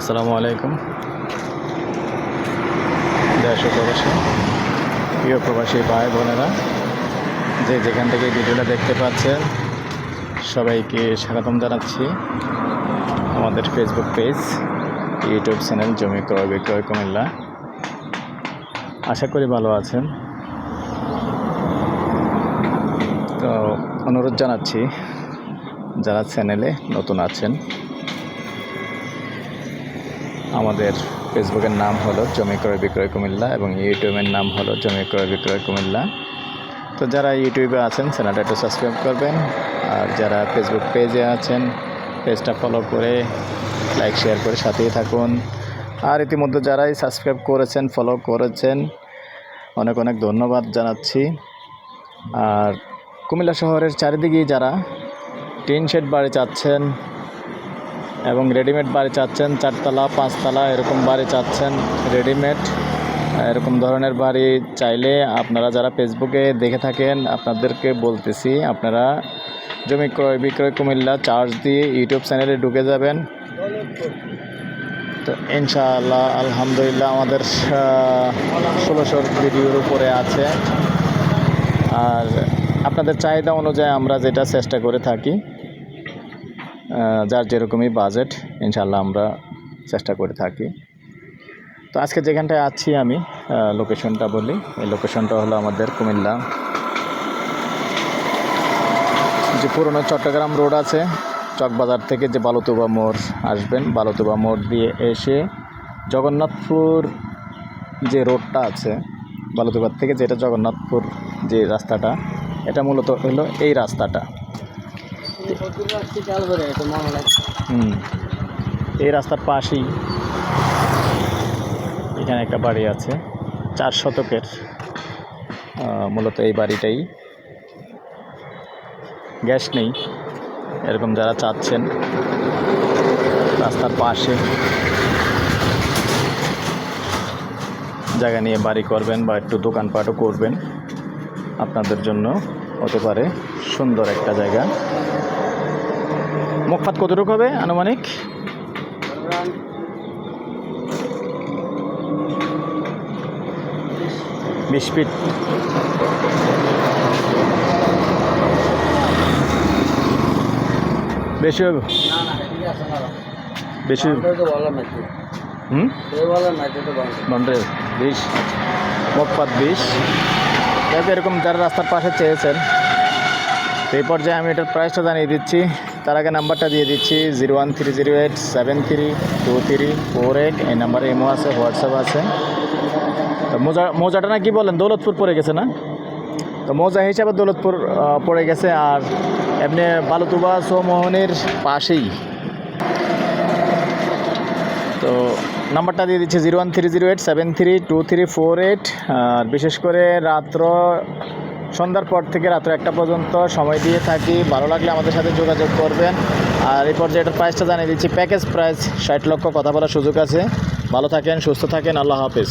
আসসালামু আলাইকুম। দেশ প্রবাসী, প্রিয় প্রবাসী ভাই বোনেরা, যে যেখান থেকে ভিডিওটা দেখতে পাচ্ছেন, সবাইকে স্বাগতম জানাচ্ছি আমাদের ফেসবুক পেজ ইউটিউব চ্যানেল জমি ক্রয়, বিক্রয় কুমিল্লা। আশা করি ভালো আছেন। তো অনুরোধ জানাচ্ছি, যারা চ্যানেলে নতুন আছেন আমাদের ফেসবুকের নাম হলো জমি ক্রয় বিক্রয় কুমিল্লা এবং ইউটিউবের নাম হলো জমি ক্রয় বিক্রয় কুমিল্লা। তো যারা ইউটিউবে আছেন, চ্যানেলটা একটু সাবস্ক্রাইব করবেন। আর যারা ফেসবুক পেজে আছেন, পেজটা ফলো করে লাইক শেয়ার করে সাথেই থাকুন। আর ইতিমধ্যে যারাই সাবস্ক্রাইব করেছেন ফলো করেছেন, অনেক অনেক ধন্যবাদ জানাচ্ছি। আর কুমিল্লা শহরের চারিদিকেই যারা টিন শেড বাড়ি চাচ্ছেন এবং রেডিমেড বাড়ি চাচ্ছেন, চারতলা, পাঁচতলা, এরকম বাড়ি চাচ্ছেন রেডিমেড এরকম ধরনের বাড়ি চাইলে আপনারা যারা ফেসবুকে দেখে থাকেন, আপনাদেরকে বলতেছি, আপনারা জমি ক্রয়, বিক্রয় কুমিল্লা চার্জ দিয়ে ইউটিউব চ্যানেলে ঢুকে যাবেন। তো ইনশাআল্লাহ, আলহামদুলিল্লাহ আমাদের ষোলোশোর ভিডিওর উপরে আছে। আর আপনাদের চাহিদা অনুযায়ী আমরা যেটা চেষ্টা করে থাকি যার যেরকমই বাজেট ইনশাল্লাহ আমরা চেষ্টা করে থাকি। তো আজকে যেখানটায় আছি আমি লোকেশনটা বলি। এই লোকেশনটা হলো আমাদের কুমিল্লা। যে পুরনো চট্টগ্রাম রোড আছে, চকবাজার থেকে যে বালুতুবা মোড় আসবেন, বালুতুবা মোড় দিয়ে এসে জগন্নাথপুর যে রোডটা আছে বালুতুবার থেকে যেটা জগন্নাথপুর যে রাস্তাটা, এটা মূলত হলো এই রাস্তাটা। হুম। এই রাস্তার পাশেই এখানে একটা বাড়ি আছে, চার শতকের মূলত এই বাড়িটাই। গ্যাস নেই, এরকম যারা চাচ্ছেন রাস্তার পাশে জায়গা নিয়ে বাড়ি করবেন বা একটু দোকানপাটও করবেন, আপনাদের জন্য হতে পারে সুন্দর একটা জায়গা। মুখপাত কতটুকু হবে আনুমানিক? বিশ ফিট। বেশি হবে? বেশি হুম? বিশ। মুখপাত বিশ। এরকম যারা রাস্তার পাশে চেয়েছেন, এই পর্যায়ে আমি এটার প্রাইসটা জানিয়ে দিচ্ছি। তার আগে নাম্বারটা দিয়ে দিচ্ছি, zero one three zero eight seven three two three four eight. এই নাম্বারে এমও আছে, হোয়াটসঅ্যাপ আছে। তো মোজা, মোজাটা না কি বলেন, দৌলতপুর পড়ে গেছে না? তো মৌজা হিসাবে দৌলতপুর পড়ে গেছে আর এমনি বালুতুবা চৌমোহনের পাশেই। তো নাম্বারটা দিয়ে দিচ্ছে, zero one three zero eight seven three two three four eight. আর বিশেষ করে রাত্র সন্ধ্যার পর থেকে রাত্র একটা পর্যন্ত সময় দিয়ে থাকি। ভালো লাগলে আমাদের সাথে যোগাযোগ করবেন। আর এই পর্যায়ে এটার প্রাইসটা জানিয়ে দিচ্ছি। প্যাকেজ প্রাইস ষাট লক্ষ কথা বলার সুযোগ আছে। ভালো থাকেন, সুস্থ থাকেন। আল্লাহ হাফিজ।